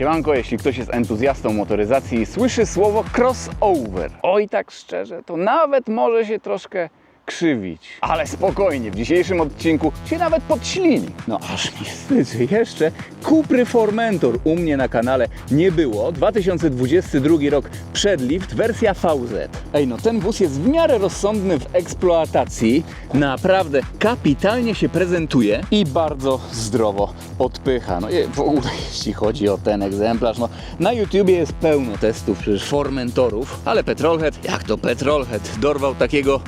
Siemanko, jeśli ktoś jest entuzjastą motoryzacji i słyszy słowo crossover, oj tak szczerze, to nawet może się troszkę krzywić. Ale spokojnie, w dzisiejszym odcinku się nawet podślini. No aż mi wstyd, że jeszcze Kupry Formentor u mnie na kanale nie było. 2022 rok przedlift, wersja VZ. Ej, no ten wóz jest w miarę rozsądny w eksploatacji. Naprawdę kapitalnie się prezentuje i bardzo zdrowo odpycha. No w ogóle jeśli chodzi o ten egzemplarz, no na YouTubie jest pełno testów przecież Formentorów, ale Petrolhead, jak to Petrolhead, dorwał takiego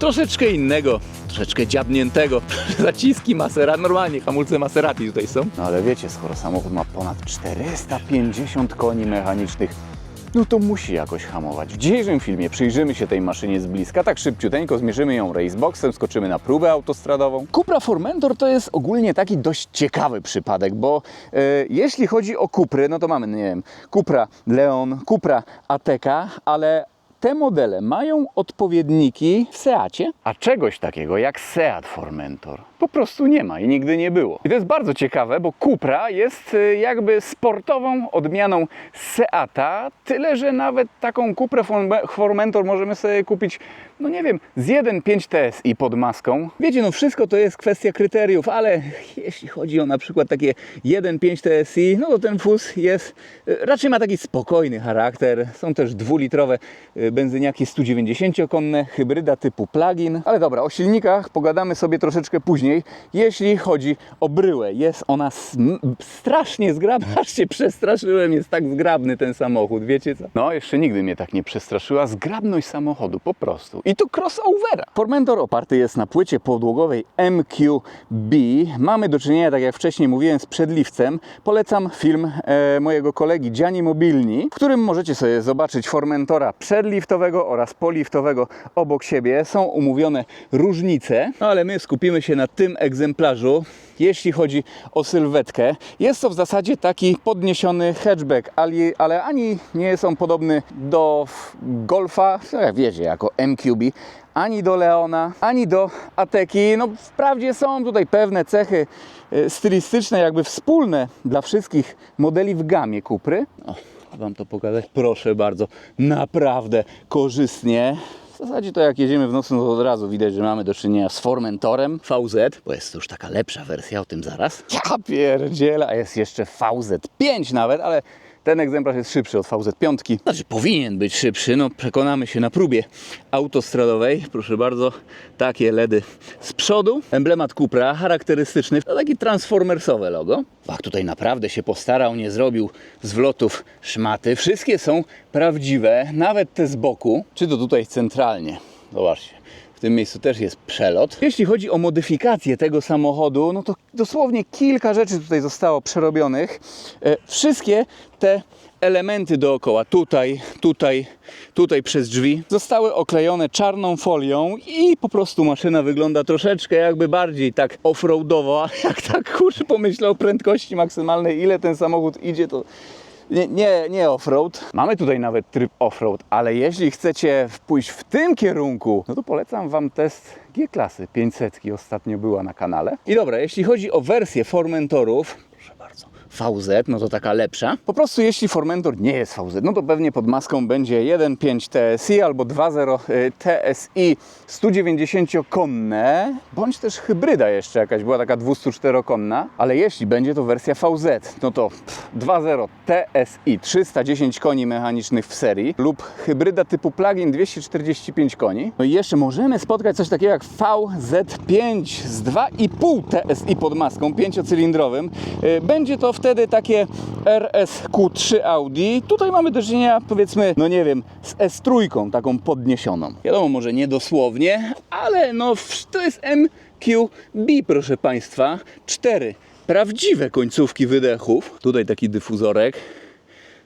troszeczkę innego, troszeczkę dziabniętego. Zaciski Maserati, normalnie hamulce Maserati tutaj są. No ale wiecie, skoro samochód ma ponad 450 koni mechanicznych, no to musi jakoś hamować. W dzisiejszym filmie przyjrzymy się tej maszynie z bliska, tak szybciuteńko zmierzymy ją raceboxem, skoczymy na próbę autostradową. Cupra Formentor to jest ogólnie taki dość ciekawy przypadek, bo e, jeśli chodzi o Cupry, no to mamy, nie wiem, Cupra Leon, Cupra Ateca, ale te modele mają odpowiedniki w Seacie, a czegoś takiego jak Seat Formentor po prostu nie ma i nigdy nie było. I to jest bardzo ciekawe, bo Cupra jest y, jakby sportową odmianą Seata, tyle że nawet taką Cuprę Forme- Formentor możemy sobie kupić, no nie wiem, z 1.5 TSI pod maską. Wiecie, no wszystko to jest kwestia kryteriów, ale jeśli chodzi o na przykład takie 1.5 TSI, no to ten fus jest, y, raczej ma taki spokojny charakter. Są też dwulitrowe y, benzyniaki 190-konne, hybryda typu plug-in. Ale dobra, o silnikach pogadamy sobie troszeczkę później. Jeśli chodzi o bryłę, jest ona strasznie zgrabna, aż się przestraszyłem, jest tak zgrabny ten samochód, wiecie co? No, jeszcze nigdy mnie tak nie przestraszyła zgrabność samochodu, po prostu. I to crossovera. Formentor oparty jest na płycie podłogowej MQB. Mamy do czynienia, tak jak wcześniej mówiłem, z przedliwcem. Polecam film e, mojego kolegi Gianni Mobilni, w którym możecie sobie zobaczyć Formentora przedliftowego oraz poliftowego obok siebie. Są umówione różnice, no ale my skupimy się na tym egzemplarzu. Jeśli chodzi o sylwetkę, jest to w zasadzie taki podniesiony hatchback, ale, ale ani nie jest on podobny do Golfa, wiecie, jako MQB, ani do Leona, ani do Ateki. No wprawdzie są tutaj pewne cechy e, stylistyczne, jakby wspólne dla wszystkich modeli w gamie Kupry. O, Wam to pokazać, proszę bardzo, naprawdę korzystnie. W zasadzie to jak jedziemy w nocy, no to od razu widać, że mamy do czynienia z Formentorem VZ, bo jest to już taka lepsza wersja, o tym zaraz. Ja pierdziela, jest jeszcze VZ5 nawet, ale ten egzemplarz jest szybszy od VZ5. Znaczy powinien być szybszy, no przekonamy się na próbie autostradowej. Proszę bardzo, takie LEDy z przodu. Emblemat Cupra, charakterystyczny, to taki transformersowe logo. Ach, tutaj naprawdę się postarał, nie zrobił z wlotów szmaty. Wszystkie są prawdziwe, nawet te z boku, czy to tutaj centralnie. Zobaczcie. W tym miejscu też jest przelot. Jeśli chodzi o modyfikację tego samochodu, no to dosłownie kilka rzeczy tutaj zostało przerobionych. E, wszystkie te elementy dookoła, tutaj, tutaj, tutaj przez drzwi, zostały oklejone czarną folią i po prostu maszyna wygląda troszeczkę jakby bardziej tak offroadowo, jak tak kurczę pomyślę o prędkości maksymalnej, ile ten samochód idzie, to nie, nie, nie offroad. Mamy tutaj nawet tryb offroad, ale jeśli chcecie pójść w tym kierunku, no to polecam Wam test G-klasy 500 ostatnio była na kanale. I dobra, jeśli chodzi o wersję Formentorów, VZ, no to taka lepsza. Po prostu jeśli Formentor nie jest VZ, no to pewnie pod maską będzie 1.5 TSI albo 2.0 y, TSI 190-konne, bądź też hybryda jeszcze jakaś, była taka 204-konna, ale jeśli będzie to wersja VZ, no to pff, 2.0 TSI 310 koni mechanicznych w serii lub hybryda typu plug-in 245 koni. No i jeszcze możemy spotkać coś takiego jak VZ5 z 2,5 TSI pod maską, pięciocylindrowym. Y, Będzie to wtedy takie RSQ3 Audi. Tutaj mamy do czynienia, powiedzmy, no nie wiem, z S3, taką podniesioną. Wiadomo, może nie dosłownie, ale no to jest MQB, proszę Państwa. Cztery prawdziwe końcówki wydechów. Tutaj taki dyfuzorek.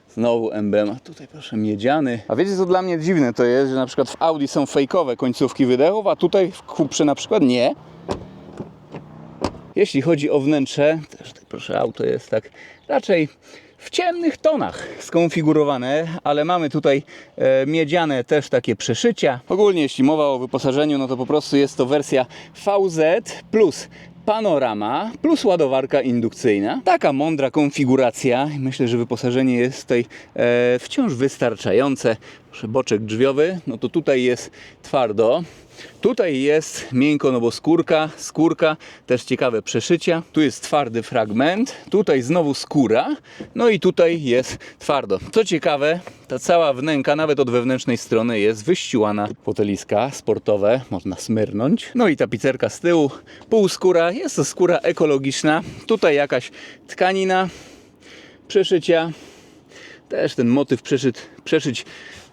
Znowu emblem, a tutaj proszę miedziany. A wiecie co dla mnie dziwne to jest, że na przykład w Audi są fejkowe końcówki wydechów, a tutaj w Cuprze na przykład nie. Jeśli chodzi o wnętrze, też tutaj proszę, auto jest tak raczej w ciemnych tonach skonfigurowane, ale mamy tutaj e, miedziane też takie przeszycia. Ogólnie jeśli mowa o wyposażeniu, no to po prostu jest to wersja VZ plus panorama plus ładowarka indukcyjna. Taka mądra konfiguracja. Myślę, że wyposażenie jest tutaj e, wciąż wystarczające. Boczek drzwiowy, no to tutaj jest twardo. Tutaj jest miękko, no bo skórka, skórka, też ciekawe przeszycia. Tu jest twardy fragment, tutaj znowu skóra, no i tutaj jest twardo. Co ciekawe, ta cała wnęka, nawet od wewnętrznej strony jest wyściłana. Foteliska sportowe, można smyrnąć. No i tapicerka z tyłu, półskóra, jest to skóra ekologiczna. Tutaj jakaś tkanina, przeszycia, też ten motyw przeszyt, przeszyć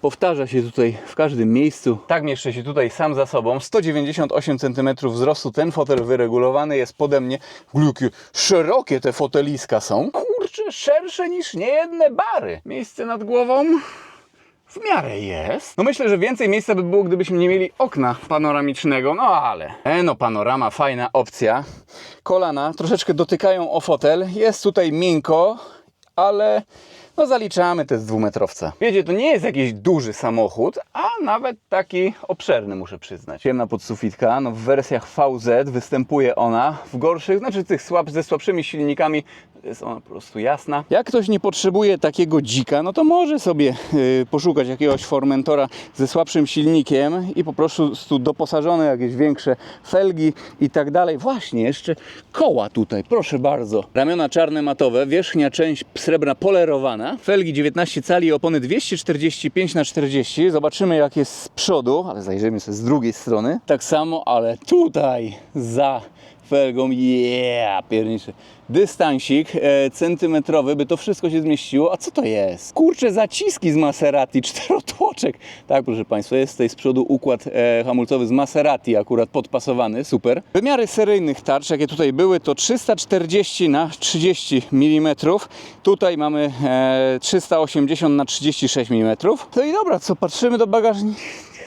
powtarza się tutaj w każdym miejscu. Tak mieszczę się tutaj sam za sobą. 198 cm wzrostu. Ten fotel wyregulowany jest pode mnie. Jakie szerokie te foteliska są. Kurczę, szersze niż niejedne bary. Miejsce nad głową w miarę jest. No myślę, że więcej miejsca by było, gdybyśmy nie mieli okna panoramicznego, no ale... E no, panorama, fajna opcja. Kolana troszeczkę dotykają o fotel. Jest tutaj miękko, ale no zaliczamy test dwumetrowca. Wiecie, to nie jest jakiś duży samochód, a nawet taki obszerny, muszę przyznać. Ciemna podsufitka, no w wersjach VZ występuje ona, w gorszych, znaczy tych słab, ze słabszymi silnikami jest ona po prostu jasna. Jak ktoś nie potrzebuje takiego dzika, no to może sobie yy, poszukać jakiegoś Formentora ze słabszym silnikiem i po prostu doposażone jakieś większe felgi i tak dalej. Właśnie, jeszcze koła tutaj, proszę bardzo. Ramiona czarne matowe, wierzchnia część srebrna polerowana, felgi 19 cali, opony 245 na 40 Zobaczymy jak jest z przodu, ale zajrzyjmy sobie z drugiej strony. Tak samo, ale tutaj za felgą, yeah, pierniczy. Dystansik e, centymetrowy, by to wszystko się zmieściło. A co to jest? Kurcze zaciski z Maserati, czterotłoczek. Tak, proszę Państwa, jest tutaj z przodu układ e, hamulcowy z Maserati akurat podpasowany, super. Wymiary seryjnych tarcz, jakie tutaj były, to 340 na 30 mm. Tutaj mamy e, 380 na 36 mm. No i dobra, co, patrzymy do bagażnika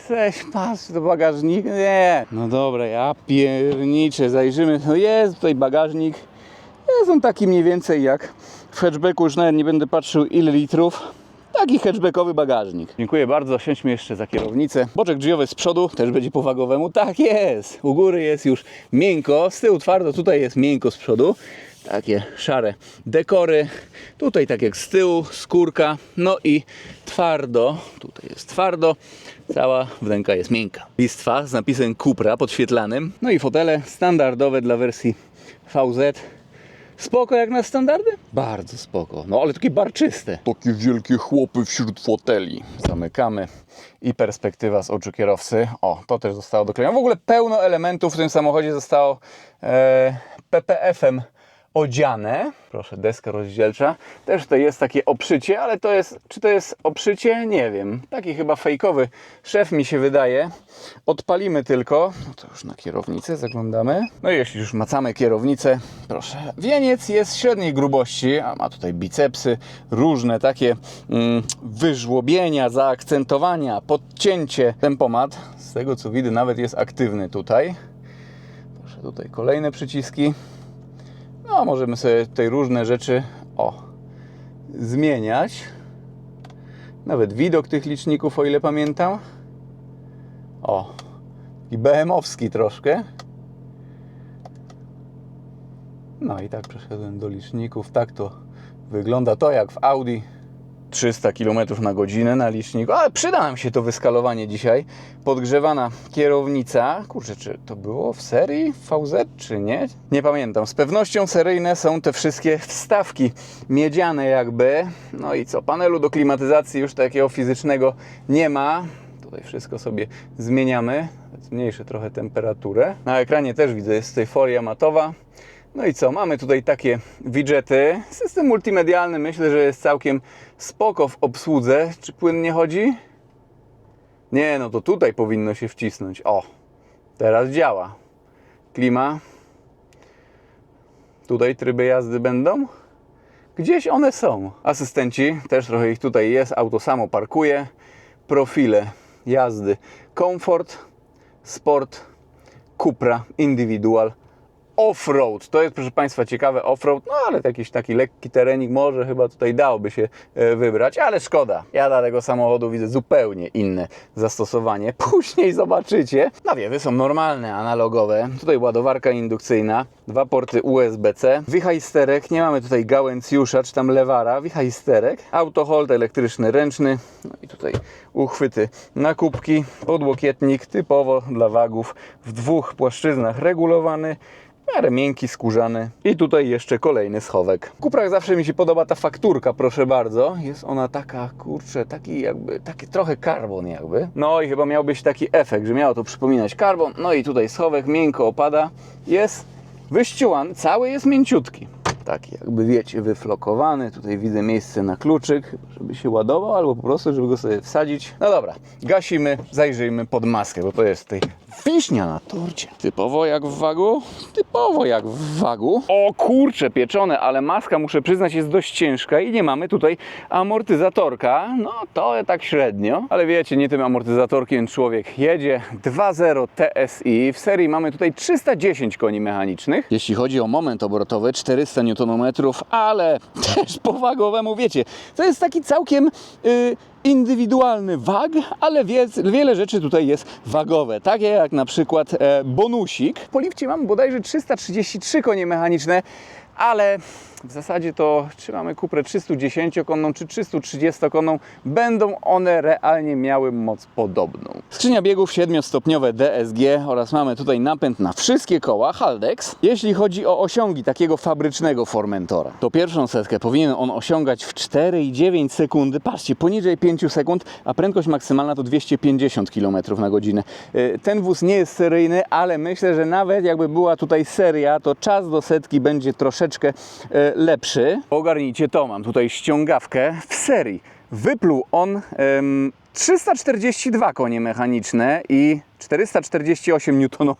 chcesz, patrz do bagażnika. Nie. No dobra, ja pierniczę, zajrzymy. No jest tutaj bagażnik. Jest on taki mniej więcej jak w hatchbacku, już nawet nie będę patrzył ile litrów. Taki hatchbackowy bagażnik. Dziękuję bardzo, siądźmy jeszcze za kierownicę. Boczek drzwiowy z przodu też będzie po wagowemu. Tak jest, u góry jest już miękko, z tyłu twardo, tutaj jest miękko z przodu. Takie szare dekory. Tutaj tak jak z tyłu, skórka. No i twardo, tutaj jest twardo. Cała wnęka jest miękka. Listwa z napisem Cupra podświetlanym. No i fotele standardowe dla wersji VZ. Spoko jak na standardy? Bardzo spoko. No ale takie barczyste. Takie wielkie chłopy wśród foteli. Zamykamy. I perspektywa z oczu kierowcy. O, to też zostało doklejone. W ogóle pełno elementów w tym samochodzie zostało e, PPF-em odziane. Proszę, deska rozdzielcza. Też tutaj jest takie oprzycie, ale to jest, czy to jest oprzycie? Nie wiem. Taki chyba fejkowy szef mi się wydaje. Odpalimy tylko. No to już na kierownicę zaglądamy. No i jeśli już macamy kierownicę, proszę. Wieniec jest średniej grubości, a ma tutaj bicepsy, różne takie mm, wyżłobienia, zaakcentowania, podcięcie. Tempomat, z tego co widzę, nawet jest aktywny tutaj. Proszę, tutaj kolejne przyciski. No, możemy sobie tutaj różne rzeczy o, zmieniać. Nawet widok tych liczników, o ile pamiętam. O, i BM-owski troszkę. No i tak przeszedłem do liczników. Tak to wygląda to jak w Audi. 300 km na godzinę na liczniku, ale przyda nam się to wyskalowanie dzisiaj. Podgrzewana kierownica. Kurczę, czy to było w serii VZ, czy nie? Nie pamiętam. Z pewnością seryjne są te wszystkie wstawki miedziane jakby. No i co? Panelu do klimatyzacji już takiego fizycznego nie ma. Tutaj wszystko sobie zmieniamy. Zmniejszę trochę temperaturę. Na ekranie też widzę, jest tutaj folia matowa. No i co, mamy tutaj takie widgety. System multimedialny myślę, że jest całkiem spoko w obsłudze. Czy płynnie chodzi? Nie, no to tutaj powinno się wcisnąć. O, teraz działa. Klima. Tutaj tryby jazdy będą. Gdzieś one są. Asystenci, też trochę ich tutaj jest. Auto samo parkuje. Profile jazdy. Komfort, sport, Cupra, Individual offroad. To jest, proszę Państwa, ciekawe offroad, no ale jakiś taki lekki terenik może chyba tutaj dałoby się e, wybrać, ale szkoda. Ja dla tego samochodu widzę zupełnie inne zastosowanie. Później zobaczycie. Nawiewy są normalne, analogowe. Tutaj ładowarka indukcyjna, dwa porty USB-C, wichajsterek, nie mamy tutaj gałęcjusza czy tam lewara, wichajsterek, autohold elektryczny, ręczny, no i tutaj uchwyty na kubki, podłokietnik typowo dla wagów w dwóch płaszczyznach regulowany, w miarę miękki, skórzany. I tutaj jeszcze kolejny schowek. W Kuprach zawsze mi się podoba ta fakturka, proszę bardzo. Jest ona taka, kurczę, taki jakby, taki trochę karbon jakby. No i chyba miał być taki efekt, że miało to przypominać karbon. No i tutaj schowek miękko opada. Jest wyściułany, cały jest mięciutki. Taki jakby wiecie, wyflokowany. Tutaj widzę miejsce na kluczyk, żeby się ładował, albo po prostu, żeby go sobie wsadzić. No dobra, gasimy, zajrzyjmy pod maskę, bo to jest tutaj wiśnia na torcie. Typowo jak w wagu? Typowo jak w wagu. O kurcze, pieczone, ale maska, muszę przyznać, jest dość ciężka i nie mamy tutaj amortyzatorka. No to tak średnio, ale wiecie, nie tym amortyzatorkiem człowiek jedzie. 2.0 TSI. W serii mamy tutaj 310 koni mechanicznych. Jeśli chodzi o moment obrotowy, 400 Nm, ale też po wagowemu, wiecie, to jest taki całkiem... Yy, indywidualny wag, ale wie, wiele rzeczy tutaj jest wagowe, takie jak na przykład e, bonusik. Po lifcie mamy bodajże 333 konie mechaniczne, ale w zasadzie to czy mamy Cuprę 310-konną czy 330-konną, będą one realnie miały moc podobną. Skrzynia biegów 7-stopniowe DSG oraz mamy tutaj napęd na wszystkie koła Haldex. Jeśli chodzi o osiągi takiego fabrycznego Formentora, to pierwszą setkę powinien on osiągać w 4,9 sekundy. Patrzcie, poniżej 5 sekund, a prędkość maksymalna to 250 km na godzinę. Y, Ten wóz nie jest seryjny, ale myślę, że nawet jakby była tutaj seria, to czas do setki będzie troszeczkę e, lepszy. Ogarnijcie to, mam tutaj ściągawkę w serii. Wypluł on em, 342 konie mechaniczne i 448 Nm.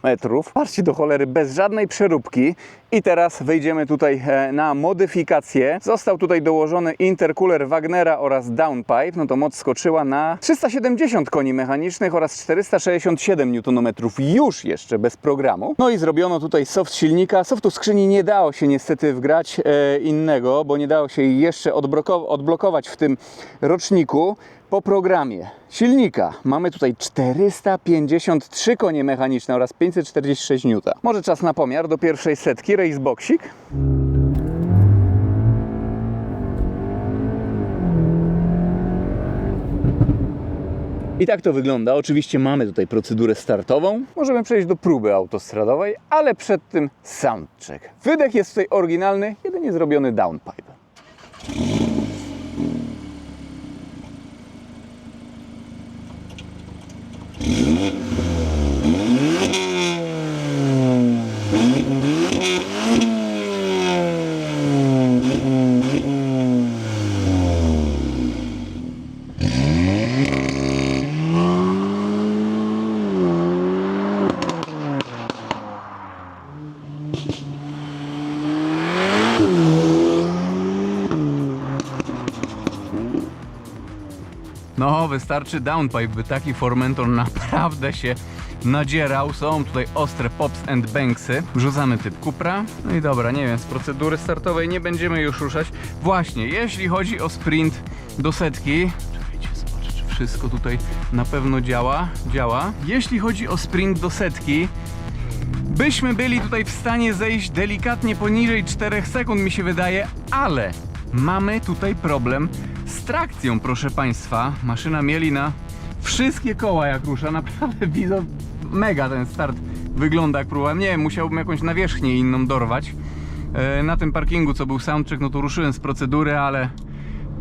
Patrzcie do cholery, bez żadnej przeróbki. I teraz wejdziemy tutaj e, na modyfikację. Został tutaj dołożony intercooler Wagnera oraz downpipe. No to moc skoczyła na 370 koni mechanicznych oraz 467 Nm. Już jeszcze bez programu. No i zrobiono tutaj soft silnika. Softu skrzyni nie dało się niestety wgrać e, innego, bo nie dało się jej jeszcze odbloko- odblokować w tym roczniku po programie silnika mamy tutaj 453 konie mechaniczne oraz 546 N. Może czas na pomiar do pierwszej setki, raceboxik. I tak to wygląda. Oczywiście mamy tutaj procedurę startową. Możemy przejść do próby autostradowej, ale przed tym soundcheck. Wydech jest tutaj oryginalny, jedynie zrobiony downpipe. No, wystarczy downpipe, by taki Formentor naprawdę się nadzierał. Są tutaj ostre pops and banksy. Wrzucamy typ Cupra. No i dobra, nie wiem, z procedury startowej nie będziemy już ruszać. Właśnie, jeśli chodzi o sprint do setki, wszystko tutaj na pewno działa. Działa. Jeśli chodzi o sprint do setki, byśmy byli tutaj w stanie zejść delikatnie poniżej 4 sekund, mi się wydaje, ale mamy tutaj problem z trakcją, proszę Państwa. Maszyna mieli na wszystkie koła jak rusza, naprawdę widzę, mega ten start wygląda jak próba. Nie musiałbym jakąś nawierzchnię inną dorwać. E, Na tym parkingu, co był soundcheck, no to ruszyłem z procedury, ale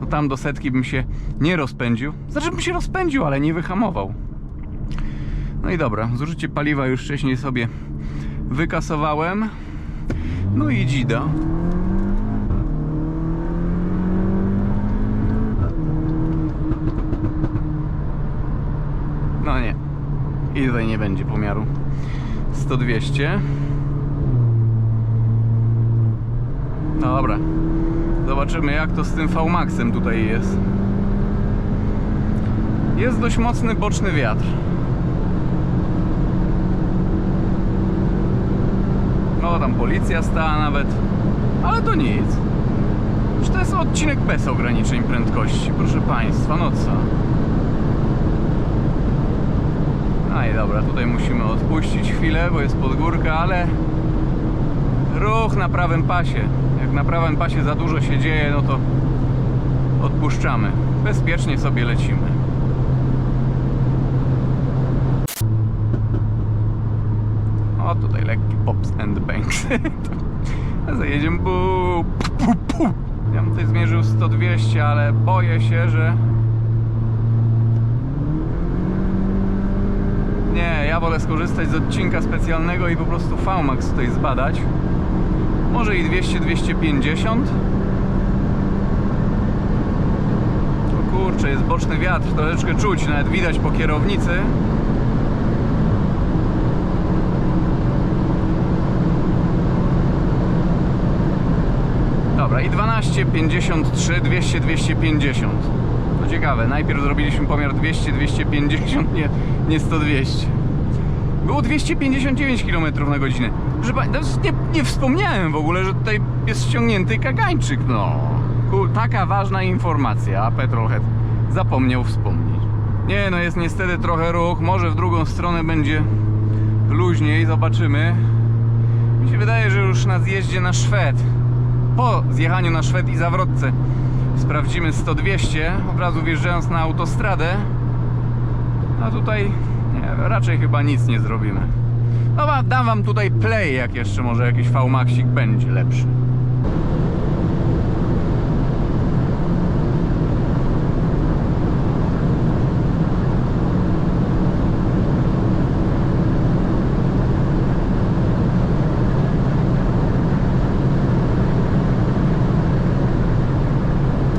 no tam do setki bym się nie rozpędził. Znaczy bym się rozpędził, ale nie wyhamował. No i dobra, zużycie paliwa już wcześniej sobie wykasowałem. No i dzida. No nie. I tutaj nie będzie pomiaru. 100-200. Dobra. Zobaczymy jak to z tym V-Maxem tutaj jest. Jest dość mocny boczny wiatr. No tam policja stała nawet. Ale to nic. Już to jest odcinek bez ograniczeń prędkości, proszę Państwa, no co? I dobra, tutaj musimy odpuścić chwilę, bo jest podgórka, ale ruch na prawym pasie. Jak na prawym pasie za dużo się dzieje, no to odpuszczamy. Bezpiecznie sobie lecimy. O, tutaj lekki pops and banks. Zajedziemy bu. Ja bym tutaj zmierzył 100-200, ale boję się, że... Nie, ja wolę skorzystać z odcinka specjalnego i po prostu VMAX tutaj zbadać. Może i 200-250. O kurczę, jest boczny wiatr, troszeczkę czuć, nawet widać po kierownicy. Dobra, i 12, 53, 200, 250. To ciekawe, najpierw zrobiliśmy pomiar 200, 250, nie, nie 100, 200. Było 259 km na godzinę. Proszę Państwa, nie, nie wspomniałem w ogóle, że tutaj jest ściągnięty kagańczyk, no. Taka ważna informacja, a Petrolhead zapomniał wspomnieć. Nie, no jest niestety trochę ruch, może w drugą stronę będzie luźniej, zobaczymy. Mi się wydaje, że już na zjeździe na Szwed, po zjechaniu na Szwed i zawrotce sprawdzimy 100-200, od razu wjeżdżając na autostradę. A tutaj raczej chyba nic nie zrobimy. No dam wam tutaj play, jak jeszcze może jakiś V-Maxik będzie lepszy.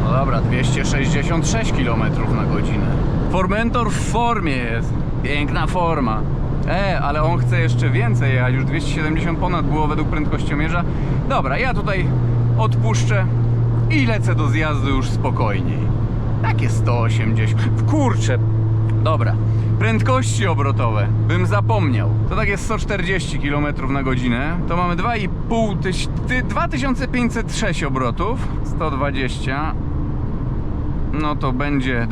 No dobra, 266 km na godzinę. Formentor w formie jest. Piękna forma. E, ale on chce jeszcze więcej jechać. Już 270 ponad było według prędkościomierza. Dobra, ja tutaj odpuszczę i lecę do zjazdu już spokojniej. Takie 180. Kurczę. Dobra. Prędkości obrotowe. Bym zapomniał. To tak jest 140 km na godzinę. To mamy 2,5 tyś... ty- 2506 obrotów. 120 no to będzie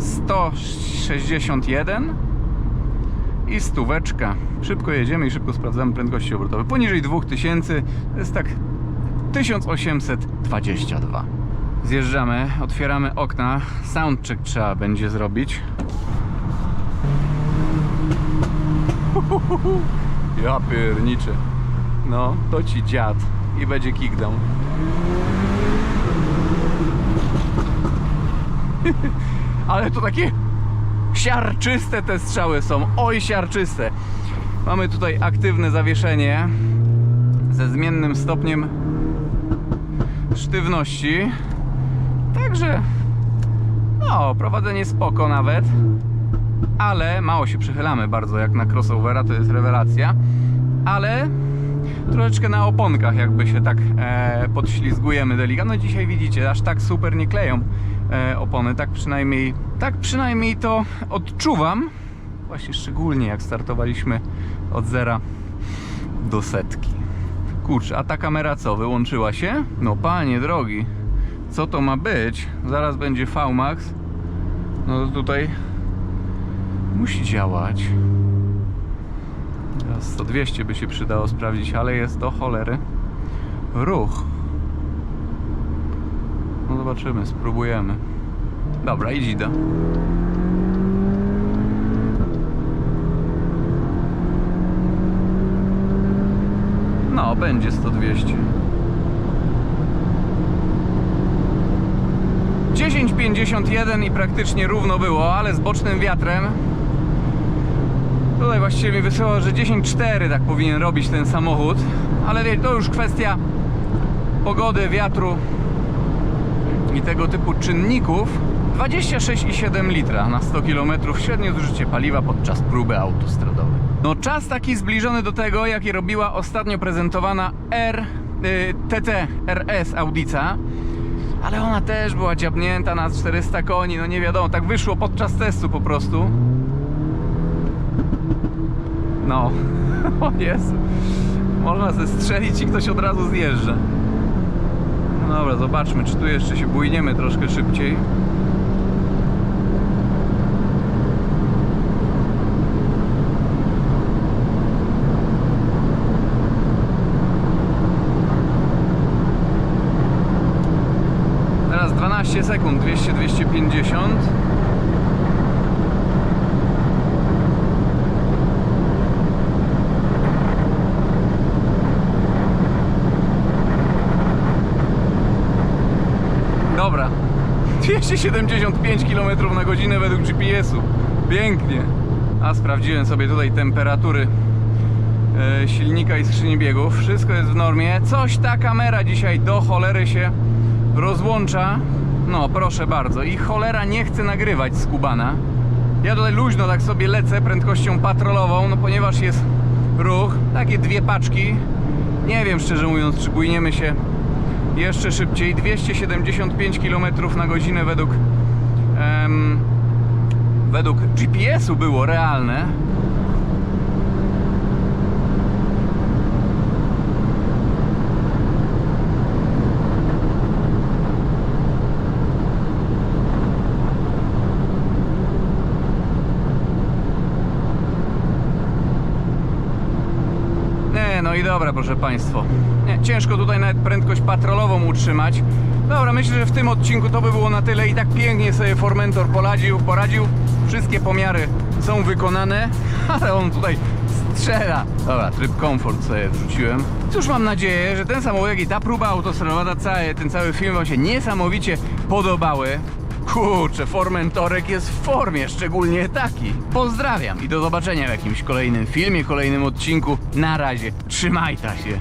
2161 i stóweczka. Szybko jedziemy i szybko sprawdzamy prędkości obrotowe. Poniżej 2000 to jest tak 1822. Zjeżdżamy, otwieramy okna. Soundcheck trzeba będzie zrobić. Ja pierniczę. No, to ci dziad i będzie kickdown. Ale to takie siarczyste te strzały są. Oj, siarczyste. Mamy tutaj aktywne zawieszenie ze zmiennym stopniem sztywności. Także no, prowadzenie spoko nawet. Ale mało się przychylamy bardzo jak na crossovera, to jest rewelacja. Ale troszeczkę na oponkach jakby się tak e, podślizgujemy delikatnie. No dzisiaj widzicie, aż tak super nie kleją opony, tak przynajmniej, tak przynajmniej to odczuwam. Właśnie szczególnie jak startowaliśmy od zera do setki. Kurczę, a ta kamera co, wyłączyła się? No panie drogi, co to ma być? Zaraz będzie VMAX. No to tutaj musi działać. Teraz 100-200 by się przydało sprawdzić, ale jest do cholery ruch. Zobaczymy, spróbujemy. Dobra, idź Ida. No, będzie 100-200. 10,51 i praktycznie równo było, ale z bocznym wiatrem Tutaj właściwie mi wysyłało, że 10.4 tak powinien robić ten samochód, ale to już kwestia pogody, wiatru i tego typu czynników. 26,7 litra na 100 km średnie zużycie paliwa podczas próby autostradowej. No czas taki zbliżony do tego, jaki robiła ostatnio prezentowana R, y, TT RS Audica, ale ona też była dziabnięta na 400 koni, no nie wiadomo, tak wyszło podczas testu po prostu. No, o Jezu. Można zestrzelić i ktoś od razu zjeżdża. No dobra, zobaczmy, czy tu jeszcze się bujniemy troszkę szybciej. Teraz 12 sekund, 200-250. Dobra. 275 km na godzinę według GPS-u. Pięknie. A sprawdziłem sobie tutaj temperatury e, silnika i skrzyni biegów. Wszystko jest w normie. Coś ta kamera dzisiaj do cholery się rozłącza. No, proszę bardzo. I cholera nie chce nagrywać z Kubana. Ja tutaj luźno tak sobie lecę prędkością patrolową, no ponieważ jest ruch. Takie dwie paczki. Nie wiem szczerze mówiąc, czy bujniemy się jeszcze szybciej. 275 km na godzinę według em, według GPS-u było realne. Nie, no i dobra, proszę Państwa. Nie, ciężko tutaj nawet prędkość patrolową utrzymać. Dobra, myślę, że w tym odcinku to by było na tyle i tak pięknie sobie Formentor poradził, poradził. Wszystkie pomiary są wykonane, ale on tutaj strzela. Dobra, tryb komfort sobie wrzuciłem. Cóż, mam nadzieję, że ten samochód, jak i ta próba autostrada, ten cały film Wam się niesamowicie podobały. Kurczę, Formentorek jest w formie, szczególnie taki. Pozdrawiam i do zobaczenia w jakimś kolejnym filmie, kolejnym odcinku. Na razie, trzymajta się.